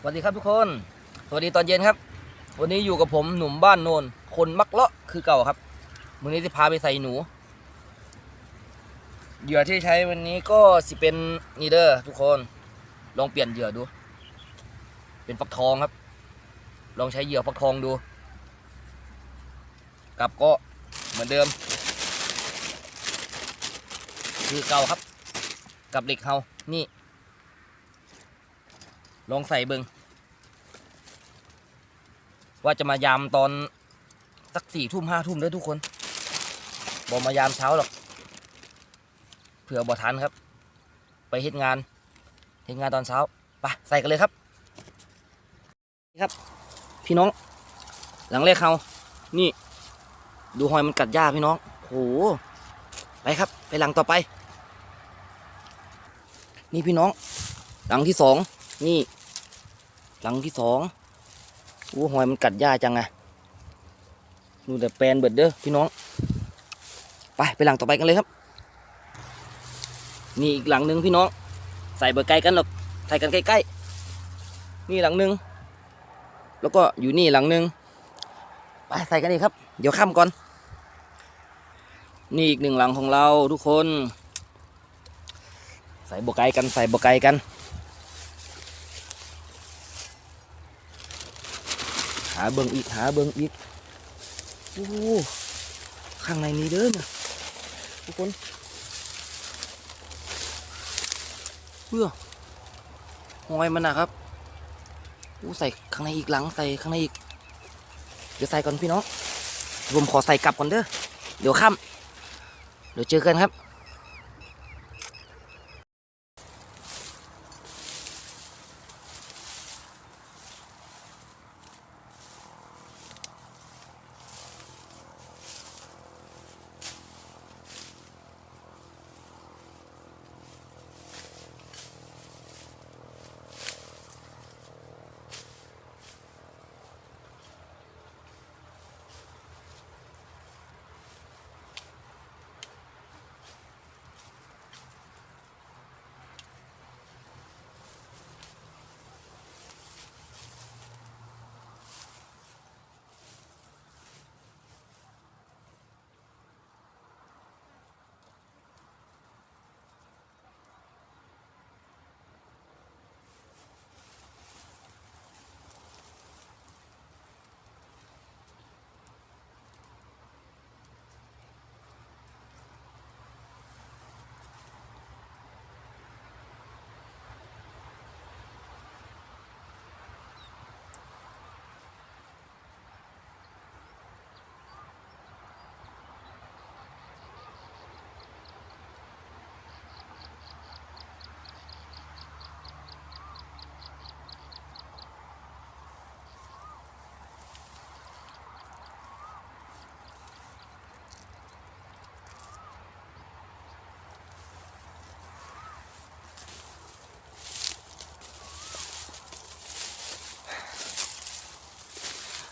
สวัสดีครับทุกคน สวัสดีตอนเย็นครับ วันนี้อยู่กับผมหนุ่มบ้านโนน คนมักเลาะคือเก่าครับมื้อนี้จะพาไปใส่หนู เหยื่อที่ใช้วันนี้ก็สิเป็นนีเด้อทุกคน ลองเปลี่ยนเหยื่อดู เป็นฟักทองครับ ลองใช้เหยื่อฟักทองดูกลับก็เหมือนเดิม คือเก่าครับ กับเหล็กเฮานี่ ลองใส่เบิงว่าจะมายามตอนสักสี่ทุ่มห้าทุ่มเด้อทุกคนบอกมายามเช้าหรอกเผื่อบ่ทันครับ ไปเฮ็ดงานเฮ็ดงานตอนเช้าไปใส่กันเลยครับนี่ครับ พี่น้อง หลังแรกเขานี่ ดูหอยมันกัดหญ้าพี่น้องโหไปครับ ไปหลังต่อไป นี่พี่น้อง หลังที่สองนี่ หลังที่สองอู้หอยมันกัดหญ้าจังไงดูแต่แปลนเบิดเด้อพี่น้อง ไปไปหลังต่อไปกันเลยครับ นี่อีกหลังหนึ่งพี่น้อง ใส่เบอร์ไกลกันหรอกใส่กันใกล้ๆ นี่หลังหนึ่งแล้วก็อยู่นี่หลังหนึ่งไปใส่กันอีกครับ เดี๋ยวข้ามก่อน นี่อีกหนึ่งหลังของเราทุกคน ใส่เบอร์ไกลกันใส่เบอร์ไกลกันาเบิงอีกหาเบิงอีกโอ้ข้างในนี้เด้อเนี่ยทุกคนเพื่อหอยมันนะครับอู้ใส่ข้างในอีกหลังใส่ข้างในอีก เดี๋ยวใส่ก่อนพี่น้องผมขอใส่กลับก่อนเด้อเดี๋ยวค่ำเดี๋ยวเจอกันครับ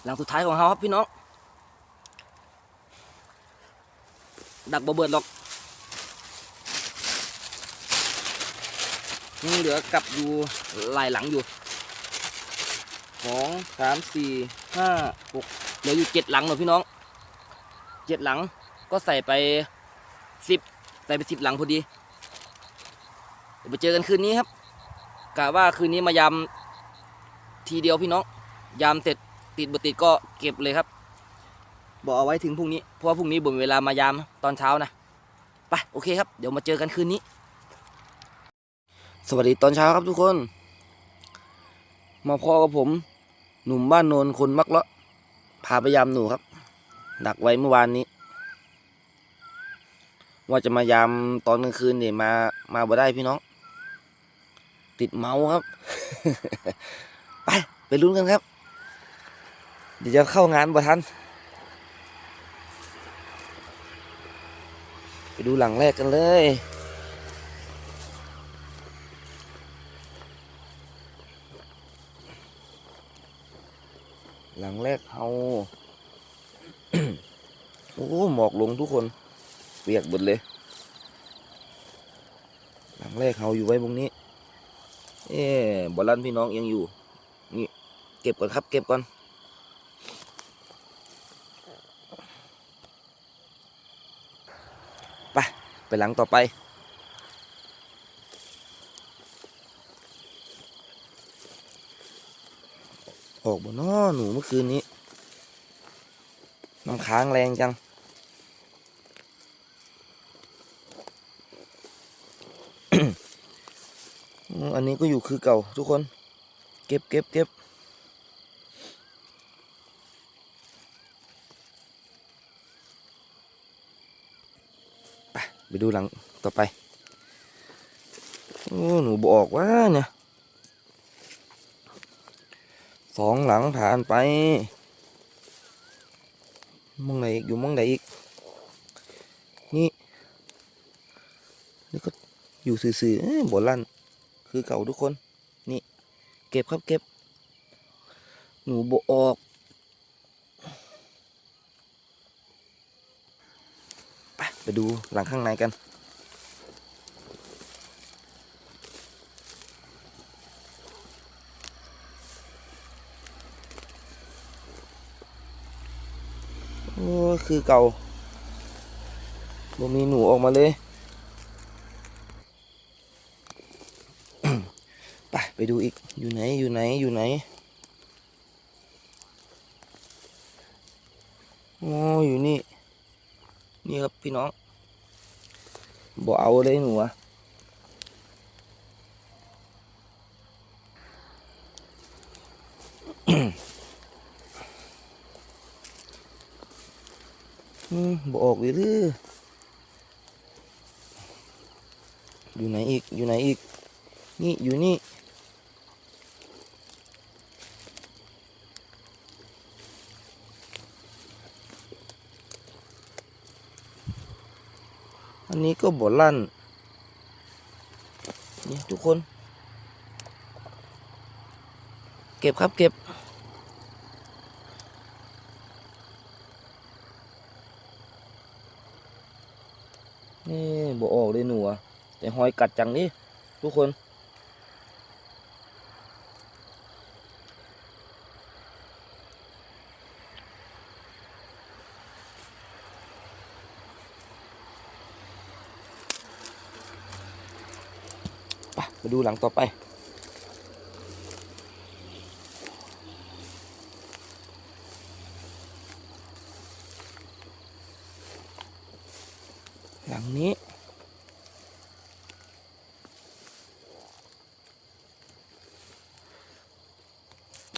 หลังสุดท้ายของเราครับพี่น้อง ดักบ่เบิดหรอก ยังเหลือกลับอยู่หลายหลังอยู่สองสามสี่ห้าหกเหลืออยู่เจ็ดหลังเนอะพี่น้องเจ็ดหลังก็ใส่ไปสิบใส่ไปสิบหลังพอดีเดี๋ยวไปเจอกันคืนนี้ครับกะว่าคืนนี้มายำทีเดียวพี่น้องยามเสร็จ ติดบติดก็เก็บเลยครับบอกเอาไว้ถึงพรุ่งนี้เพราะว่าพรุ่งนี้บ่มีเวลามายามตอนเช้านะไปโอเคครับ เดี๋ยวมาเจอกันคืนนี้ สวัสดีตอนเช้าครับทุกคน มาพ่อกับผม หนุ่มบ้านโนนคนมักเลาะพาไปยามหนูครับ ดักไว้เมื่อวานนี้ ว่าจะมายามตอนกลางคืนเนี่ยมามาบ่ได้พี่น้อง ติดเมาครับ ไปไปลุ้นกันครับ เดี๋ยวจะเข้างานบ่ทัน ไปดูหลังแรกกันเลยหลังแรกเฮาโอ้ หมอกลงทุกคน เปียกหมดเลย หลังแรกเฮาอยู่ไว้ตรงนี้ เอ๊บอลลันพี่น้องยังอยู่ นี่ เก็บก่อนครับ เก็บก่อน ไปหลังต่อไปออกบนน้อหนูเมื่อคืนนี้น้ำค้างแรงจัง อันนี้ก็อยู่คือเก่าทุกคน เก็บเก็บเก็บ ไปดูหลังต่อไป โอ้หนูบอกว่าเนี่ยสองหลังผ่านไปมองไหนอีกอยู่มองไหนอีก นี่นี่ก็อยู่ซื่อๆเอ้ยบลั่น คือเก่าทุกคน นี่ เก็บครับเก็บ หนูบออก ไปไปดูหลังข้างในกัน โอ้ยคือเก่าบ่มีหนูออกมาเลยไปไปดูอีกอยู่ไหนอยู่ไหนอยู่ไหนโอ้อยู่นี่ นี่ครับพี่น้องบ่เอาเลยหนูอะบ่ออกเลยหรืออยู่ไหนอีก อยู่ไหนอีก นี่ อยู่นี่ อันนี้ก็บ่ลั่น นี่ทุกคน เก็บครับเก็บ นี่บ่ออกเลยหนูอะแต่หอยกัดจังนี่ทุกคน ดูหลังต่อไป หลังนี้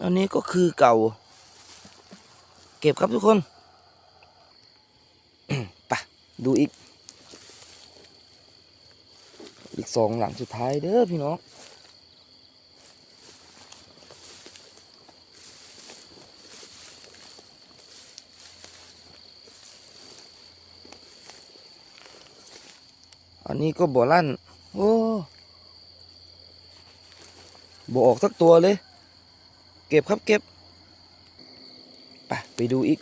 อันนี้ก็คือเก่า เก็บครับทุกคน ไปดูอีก อีกสองหลังสุดท้ายเด้อพี่น้องอันนี้ก็บ่อลั่น โอ้บ่ออกสักตัวเลย เก็บครับเก็บ ไปไปดูอีก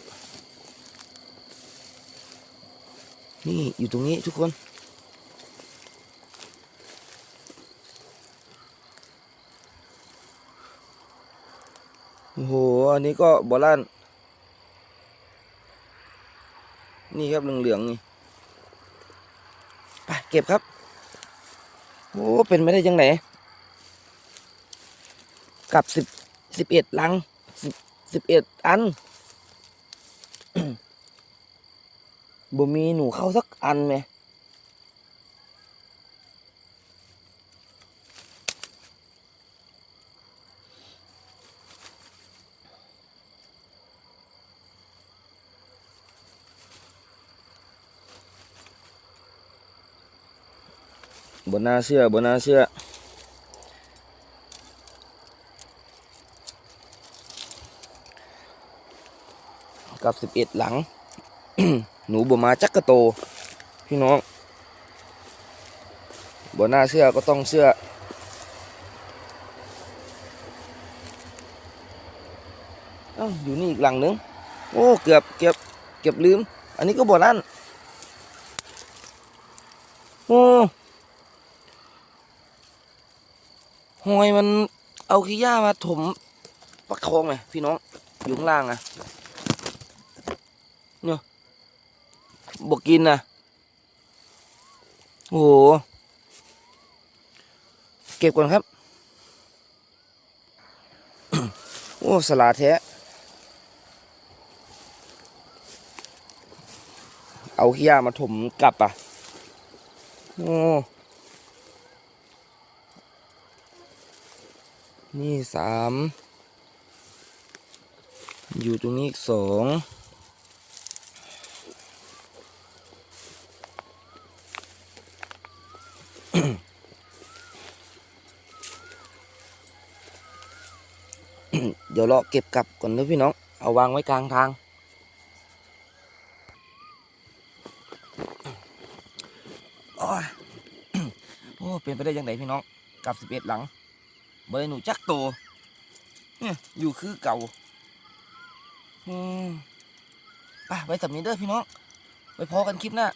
นี่อยู่ตรงนี้ทุกคน โอ้โห อันนี้ก็บอลลั่นนี่ครับเหลืองๆนี่ไปเก็บครับ โอ้ เป็นไม่ได้ยังไงกับสิบสิบเอ็ดลังสิบสิบเอ็ดอันบ่มีหนูเข้าสักอันไหม บนน่าเชื่อบนน่าเชื่อกับสิบเอ็ดหลัง หนูบ่มาจักกะโต พี่น้องบนน่าเชื่อก็ต้องเชื่ออ้าอยู่นี่อีกหลังนึง โอ้ เกือบเกือบเกือบลืม อันนี้ก็บ่นั่นโอ้ หอยมันเอาขี้หญ้ามาถมฟักทองไงพี่น้องอยู่ข้างล่างอะเนี่ยบอกกินนะโอ้โหเก็บก่อนครับ โอ้สลาแท้เอาขี้ยามาถมกลับอะ โอ้ นี่สามอยู่ตรงนี้อีกสองเดี๋ยวเราเก็บกลับก่อนนะพี่น้อง เอาวางไว้กลางทาง โอ้ย โอ้ เป็นไปได้ยังไงพี่น้องกับสิบเอ็ดหลัง บริหนูจักโตเนี่ยอยู่คือเก่า อืมไปไว้สำนี้เด้อพี่น้องไว้พอกันคลิปหน้า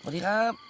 สวัสดีครับ